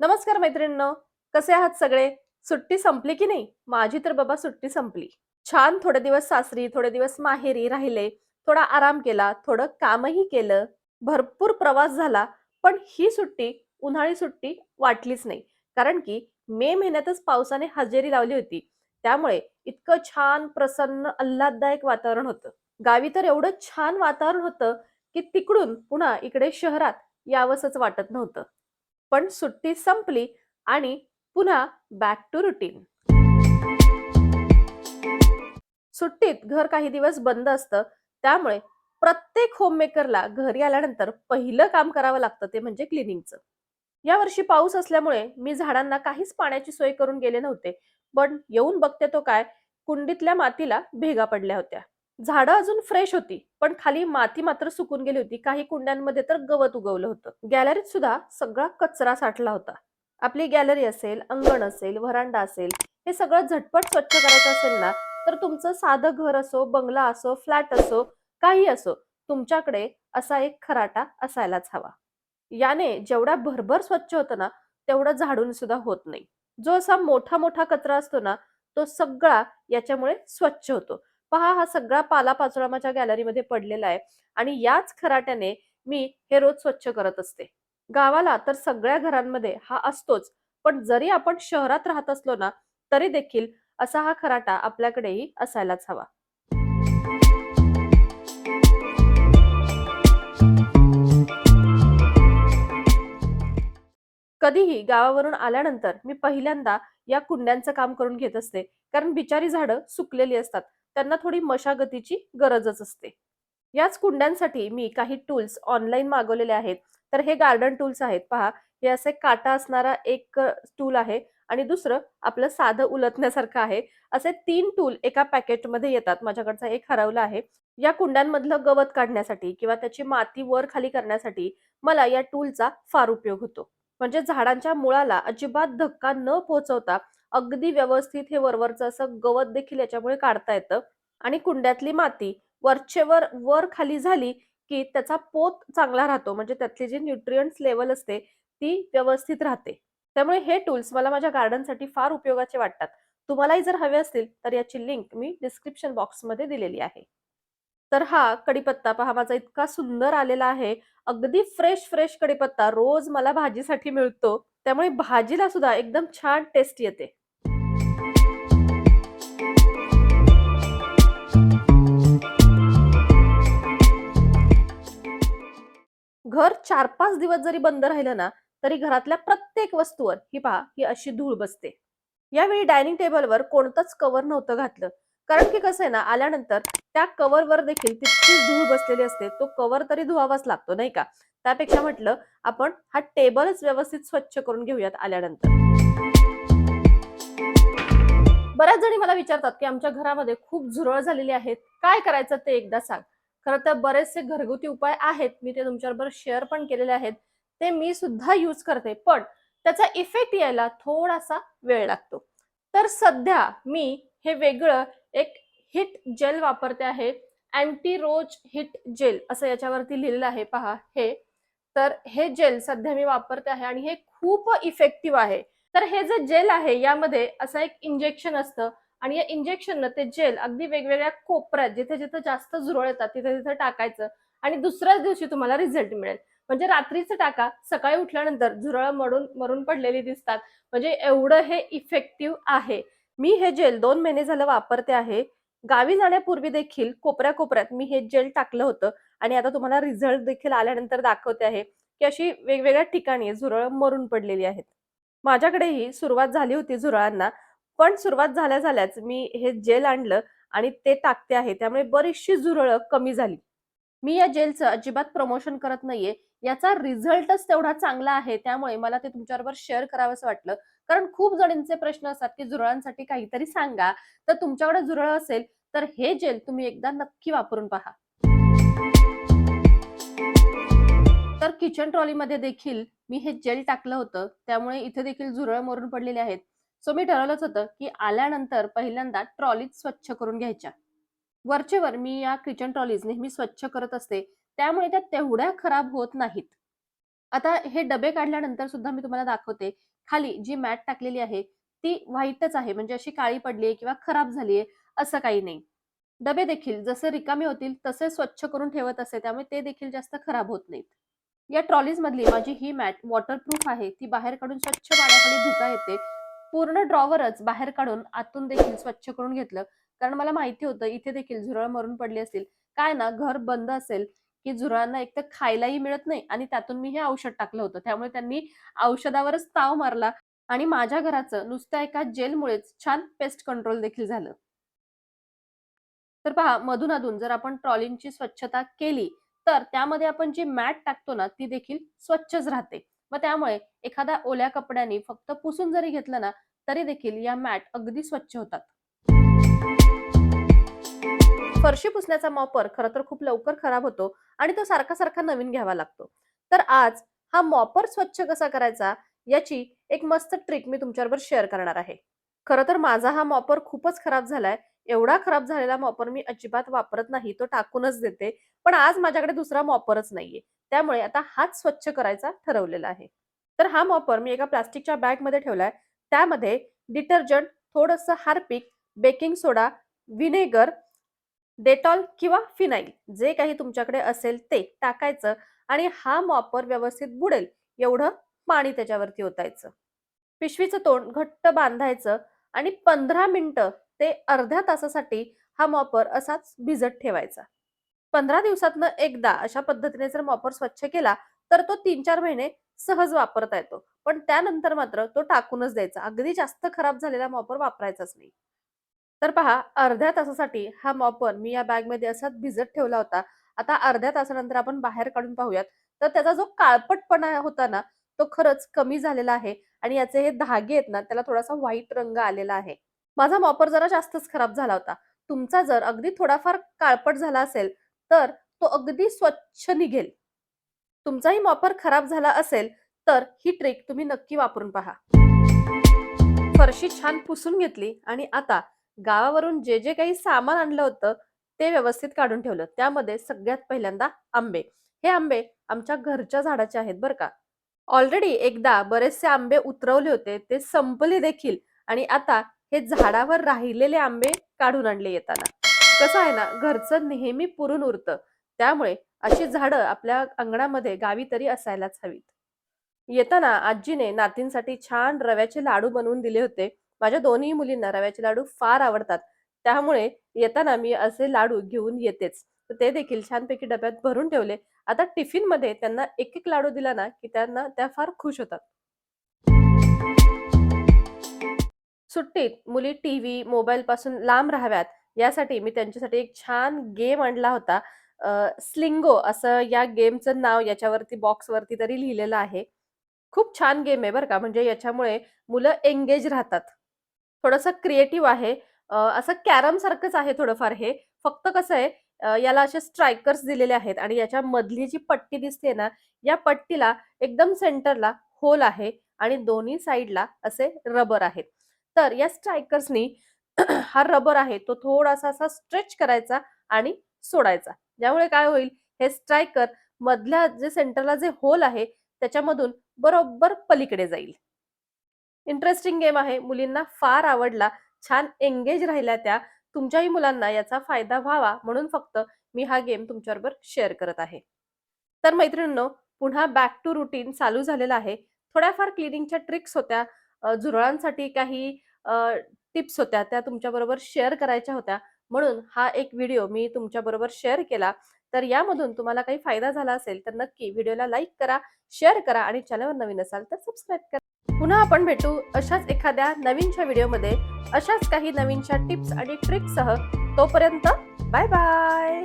नमस्कार मैत्रिणींनो कसे आहात सगळे? सुट्टी संपली की नाही? माझी तर बाबा सुट्टी संपली. छान थोडे दिवस सासरी थोडे दिवस माहेरी राहिले. थोडा आराम केला थोडं कामही केलं. भरपूर प्रवास झाला पण ही सुट्टी उन्हाळी सुट्टी वाटलीच नाही. कारण की मे महिन्यातच पावसाने हजेरी लावली होती. त्यामुळे इतकं छान प्रसन्न आल्हाददायक वातावरण होतं. गावी तर एवढं छान वातावरण होतं की तिकडून पुन्हा इकडे शहरात यावंसच वाटत नव्हतं. पण सुट्टी संपली आणि पुन्हा बॅक टू रुटीन सुट्टीत घर काही दिवस बंद असतं त्यामुळे प्रत्येक होममेकरला घरी आल्यानंतर पहिलं काम करावं लागतं ते म्हणजे क्लिनिंगचं यावर्षी पाऊस असल्यामुळे मी झाडांना काहीच पाण्याची सोय करून गेले नव्हते पण येऊन बघते तो काय कुंडीतल्या मातीला भेगा पडल्या होत्या. झाडं अजून फ्रेश होती पण खाली माती मात्र सुकून गेली होती. काही कुंड्यांमध्ये तर गवत उगवलं होतं. गॅलरीत सुद्धा सगळा कचरा साठला होता. आपली गॅलरी असेल अंगण असेल व्हरांडा असेल हे सगळं झटपट स्वच्छ करायचं असेल ना तर तुमचं साधं घर असो बंगला असो फ्लॅट असो काही असो तुमच्याकडे असा एक खराटा असायलाच हवा. याने जेवढा भरभर स्वच्छ होतं ना तेवढं झाडून सुद्धा होत नाही. जो असा मोठा मोठा कचरा असतो ना तो सगळा याच्यामुळे स्वच्छ होतो. पहा हा सगळा पालापाचोळा माझ्या गॅलरीमध्ये पडलेला आहे आणि याच खराट्याने मी हे रोज स्वच्छ करत असते. गावाला तर सगळ्या घरांमध्ये हा असतोच पण जरी आपण शहरात राहत असलो ना तरी देखील असा हा खराटा आपल्याकडेही असायलाच हवा. कधीही गावावरून आल्यानंतर मी पहिल्यांदा या कुंड्यांचं काम करून घेत असते कारण बिचारी झाडं सुकलेली असतात. त्यांना थोडी मशागतीची गरजच असते. याच कुंड्यांसाठी मी काही टूल्स ऑनलाईन मागवलेले आहेत. तर हे गार्डन टूल्स आहेत. पहा हे असे काटा असणारा एक टूल आहे आणि दुसरं आपलं साधं उलटण्यासारखं आहे. असे तीन टूल एका पॅकेटमध्ये येतात. माझ्याकडचा एक हरवला आहे. या कुंड्यांमधलं गवत काढण्यासाठी किंवा त्याची माती वर खाली करण्यासाठी मला या टूलचा फार उपयोग होतो. म्हणजे झाडांच्या मुळाला अजिबात धक्का न पोहोचवता अगदी व्यवस्थित हे वरवरचं असं गवत देखील याच्यामुळे काढता येतं. आणि कुंड्यातली माती वरचेवर वर खाली झाली की त्याचा पोत चांगला राहतो. म्हणजे त्यातली जी न्यूट्रियंट्स लेवल असते ती व्यवस्थित राहते. त्यामुळे हे टूल्स मला माझ्या गार्डनसाठी फार उपयोगाचे वाटतात. तुम्हालाही जर हवे असतील तर याची लिंक मी डिस्क्रिप्शन बॉक्समध्ये दिलेली आहे. तर हा कडीपत्ता पहा माझा इतका सुंदर आलेला आहे. अगदी फ्रेश फ्रेश कडीपत्ता रोज मला भाजीसाठी मिळतो. त्यामुळे भाजीला सुद्धा एकदम छान टेस्ट येते. घर चार पाच दिवस जरी बंद राहिलं ना तरी घरातल्या प्रत्येक वस्तूवर ही पहा ही अशी धूळ बसते. यावेळी डायनिंग टेबलवर कोणतंच कव्हर नव्हतं घातलं. कारण की कसं आहे ना आल्यानंतर त्या कव्हरवर देखील तितकीच धूळ बसलेली असते तो कव्हर तरी धुवावाच लागतो नाही का? त्यापेक्षा म्हटलं आपण हा टेबलच व्यवस्थित स्वच्छ करून घेऊयात आल्यानंतर. बऱ्याच जणी मला विचारतात की आमच्या घरामध्ये खूप झुरळ झालेली आहेत काय करायचं ते एकदा सांग. खरं तर बरेचसे घरगुती उपाय आहेत मी ते तुमच्याबरोबर शेअर पण केलेले आहेत ते मी सुद्धा यूज करते पण त्याचा इफेक्ट यायला थोडासा वेळ लागतो. तर सध्या मी हे वेगळं एक हिट जेल वापरते आहे. अँटी रोज हिट जेल असं याच्यावरती लिहिलेलं आहे. पहा हे. तर हे जेल सध्या मी वापरते आहे आणि हे खूप इफेक्टिव्ह आहे. तर हे जे जेल आहे यामध्ये असं एक इंजेक्शन असतं आणि या इंजेक्शननं ते जेल अगदी वेगवेगळ्या कोपऱ्यात जिथे जिथे जास्त झुरळ येतात तिथे तिथे टाकायचं आणि दुसऱ्याच दिवशी तुम्हाला रिझल्ट मिळेल. म्हणजे रात्रीचं टाका सकाळी उठल्यानंतर झुरळ मरून मरून पडलेली दिसतात. म्हणजे एवढं हे इफेक्टिव्ह आहे. मी हे जेल दोन महिने झालं वापरते आहे. गावी जाण्यापूर्वी देखील कोपऱ्या कोपऱ्यात मी हे जेल टाकलं होतं. आणि आता तुम्हाला रिझल्ट देखील आल्यानंतर दाखवते आहे की अशी वेगवेगळ्या ठिकाणी झुरळ मरून पडलेली आहेत. माझ्याकडेही सुरुवात झाली होती झुरळांना पण सुरुवात झाल्या झाल्याच मी हे जेल आणलं आणि ते टाकते आहे. त्यामुळे बरीचशी झुरळ कमी झाली. मी या जेलचं अजिबात प्रमोशन करत नाहीये. याचा रिझल्टच तेवढा चांगला आहे. त्यामुळे मला ते तुमच्याबरोबर शेअर करावंसं वाटलं. कारण खूप जणींचे प्रश्न असतात की झुरळांसाठी काहीतरी सांगा. तर तुमच्याकडे झुरळ असेल तर हे जेल तुम्ही एकदा नक्की वापरून पहा. तर किचन ट्रॉलीमध्ये देखील मी हे जेल टाकलं होतं. त्यामुळे इथे देखील झुरळ मरून पडलेले आहेत. सो मी ठरवलंच होतं की आल्यानंतर पहिल्यांदा ट्रॉलीज स्वच्छ करून घ्यायच्या. वरचेवर मी या किचन ट्रॉलीज नेहमी स्वच्छ करत असते. त्यामुळे त्या तेवढ्या खराब होत नाहीत. आता हे डबे काढल्यानंतर सुद्धा मी तुम्हाला दाखवते. खाली जी मॅट टाकलेली आहे ती व्हाईटच आहे. म्हणजे अशी काळी पडली किंवा खराब झाली आहे असं काही नाही. डबे देखील जसे रिकामे होतील तसे स्वच्छ करून ठेवत असते त्यामुळे ते देखील जास्त खराब होत नाहीत. या ट्रॉलीज मधली माझी ही मॅट वॉटरप्रूफ आहे. ती बाहेर काढून स्वच्छ पाण्याखाली धुता येते. पूर्ण ड्रॉवरच बाहेर काढून आतून देखील स्वच्छ करून घेतलं. कारण मला माहिती होतं इथे देखील झुरळ मरून पडली असतील. काय ना घर बंद असेल. की झुरळांना एक तर खायलाही मिळत नाही आणि त्यातून मी हे औषध टाकलं होतं. त्यामुळे त्यांनी औषधावरच ताव मारला आणि माझ्या घराचं नुसत्या एका जेलमुळेच छान पेस्ट कंट्रोल देखील झालं. तर पहा मधून अधून जर आपण ट्रॉलिंगची स्वच्छता केली तर त्यामध्ये आपण जी मॅट टाकतो ना ती देखील स्वच्छच राहते. मग त्यामुळे एखाद्या ओल्या कपड्याने फक्त पुसून जरी घेतलं ना तरी देखील या मॅट अगदी स्वच्छ होतात. फरशी पुसण्याचा मॉपर खरं तर खूप लवकर खराब होतो आणि तो सारखा सारखा नवीन घ्यावा लागतो. तर आज हा मॉपर स्वच्छ कसा करायचा याची एक मस्त ट्रिक मी तुमच्याबरोबर शेअर करणार आहे. खरं तर माझा हा मॉपर खूपच खराब झालाय. एवढा खराब झालेला मॉपर मी अजिबात वापरत नाही तो टाकूनच देते. पण आज माझ्याकडे दुसरा मॉपरच नाहीये. त्यामुळे आता हात स्वच्छ करायचा ठरवलेला आहे. तर हा मॉपर मी एका प्लास्टिकच्या बॅगमध्ये ठेवलाय. त्यामध्ये डिटर्जंट थोडंसं Harpic baking soda vinegar Dettol किंवा फिनाईल जे काही तुमच्याकडे असेल ते टाकायचं आणि हा मॉपर व्यवस्थित बुडेल एवढं पाणी त्याच्यावरती ओतायचं. पिशवीचं तोंड घट्ट बांधायचं आणि पंधरा मिनिटं ते अर्ध्या तासासाठी हा मॉपर असाच भिजत ठेवायचा. पंधरा दिवसातनं एकदा अशा पद्धतीने जर मॉपर स्वच्छ केला तर तो तीन चार महिने सहज वापरता येतो. पण त्यानंतर मात्र तो टाकूनच द्यायचा. अगदी जास्त खराब झालेला मॉपर वापरायचाच नाही. तर पहा अर्ध्या तासासाठी हा मॉपर मी या बॅगमध्ये असाच भिजत ठेवला होता. आता अर्ध्या तासानंतर आपण बाहेर काढून पाहूयात. तर त्याचा जो काळपटपणा होता ना तो खरंच कमी झालेला आहे आणि याचे हे धागे आहेत ना त्याला थोडासा व्हाईट रंग आलेला आहे. माझा मॉपर जरा जास्तच खराब झाला होता. तुमचा जर अगदी थोडाफार काळपट झाला असेल तर तो अगदी स्वच्छ निघेल. तुमचाही मॉपर खराब झाला असेल तर ही ट्रिक तुम्ही नक्की वापरून पहा. फरशी छान पुसून घेतली आणि आता गावावरून जे जे काही सामान आणलं होतं ते व्यवस्थित काढून ठेवलं. त्यामध्ये सगळ्यात पहिल्यांदा आंबे. हे आंबे आमच्या घरच्या झाडाचे आहेत बरं का. ऑलरेडी एकदा बरेचसे आंबे उतरवले होते ते संपले देखील आणि आता हे झाडावर राहिलेले आंबे काढून आणले येताना. कसं आहे ना घरचं नेहमी पुरून उरतं. त्यामुळे अशी झाडं आपल्या अंगणामध्ये गावी तरी असायलाच हवीत. येताना आजीने नातींसाठी छान रव्याचे लाडू बनवून दिले होते. माझ्या दोन्ही मुलींना रव्याचे लाडू फार आवडतात. त्यामुळे येताना मी असे लाडू घेऊन येतेच. तर ते देखील छानपैकी डब्यात भरून ठेवले. आता टिफिनमध्ये त्यांना एक एक लाडू दिला ना की त्यांना त्या फार खुश होतात. सुट्टीत मुली टीव्ही मोबाईल पासून लांब राहाव्यात. यासाठी मी त्यांच्यासाठी एक छान गेम आणला होता. स्लिंगो असं या गेमचं नाव याच्यावरती बॉक्सवरती तरी लिहिलेलं आहे. खूप छान गेम आहे बरं का. म्हणजे याच्यामुळे मुलं एंगेज राहतात. थोडंसं क्रिएटिव्ह आहे. असं कॅरम सारखंच आहे थोडंफार हे. फक्त कसं आहे याला असे स्ट्रायकर्स दिलेले आहेत आणि याच्या मधली जी पट्टी दिसते ना या पट्टीला एकदम सेंटरला होल आहे आणि दोन्ही साईडला असे रबर आहेत. तर या स्ट्रायकर्सनी हा रबर आहे तो थोडासा असा स्ट्रेच करायचा आणि सोडायचा. ज्यामुळे काय होईल हे स्ट्रायकर मधल्या जे सेंटरला जे होल आहे त्याच्यामधून बरोबर पलीकडे जाईल. इंटरेस्टिंग गेम आहे. मुलींना फार आवडला. छान एंगेज राहिल्या त्या. तुमच्याही मुलांना याचा फायदा व्हावा म्हणून फक्त मी हा गेम तुमच्याबरोबर शेअर करत आहे. तर मैत्रिणींनो पुन्हा बॅक टू रुटीन चालू झालेला आहे. थोड्याफार क्लिनिंगच्या ट्रिक्स होत्या. झुरळांसाठी काही टिप्स होत्या. त्या तुमच्याबरोबर शेअर करायच्या होत्या. म्हणून हा एक व्हिडिओ मी तुमच्याबरोबर शेअर केला. तर यामधून तुम्हाला काही फायदा झाला असेल तर नक्की व्हिडिओला लाईक करा शेअर करा आणि चॅनलवर नवीन असाल तर सबस्क्राईब करा. पुन्हा आपण भेटू अशाच एखाद्या नवीनच्या व्हिडिओमध्ये. अशाच काही नवीनच्या टिप्स आणि ट्रिक्ससह तोपर्यंत बाय बाय.